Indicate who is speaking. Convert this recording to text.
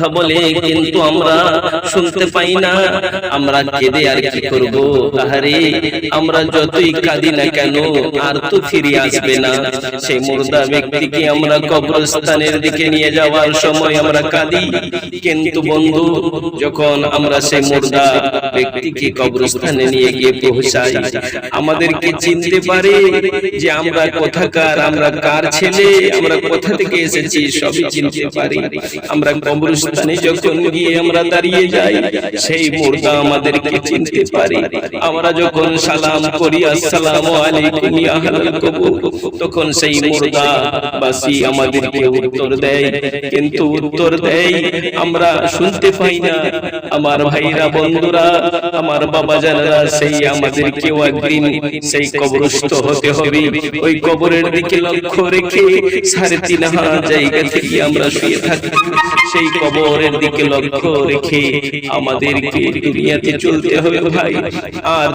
Speaker 1: কথা বলে, কিন্তু আমরা শুনতে পাই না। আমরা কেঁদে আর কি করব আহারে আমরা যতই কাঁদি না কেন, আর তো ফিরে আসবে না। সেই মুর্দা ব্যক্তিকে আমরা কবরস্থানের দিকে নিয়ে যাওয়ার সময় আমরা কাঁদি। কিন্তু বন্ধু, যখন আমরা সেই মুর্দা ব্যক্তিকে কবরস্থানে নিয়ে গিয়ে পৌঁছাই, আমাদেরকে চিনতে পারে যে আমরা কোথাকার, আমরা কার ছেলে, আমরা কোথা থেকে এসেছি, সবই চিনতে পারি। আমরা কবরস্থানে যখন গিয়ে আমরা দাঁড়িয়ে যাই, সেই মুর্দা আমাদেরকে চিনতে পারে। আমরা যখন সালাম করি, আসসালামু আলাইকুম ইয়া আহলাল কবর তখন সেই মুর্দা বাসি আমাদেরকে উত্তর দেয়। কিন্তু উত্তর দেয়, আমরা শুনতে পাই না। আমার ভাইরা, বন্ধুরা, আমার বাবা জানারা সেই আমাদেরকেও একদিন সেই কবরস্থ হতে হবে। ওই কবরের দিকে লক্ষ্য রেখে সাড়ে তিন হাজার জায়গা থেকে আমরা শুয়ে থাকি। সেই কবরের দিকে লক্ষ্য রেখে আমাদেরকে দুনিয়াতে চলতে হবে ভাই। আর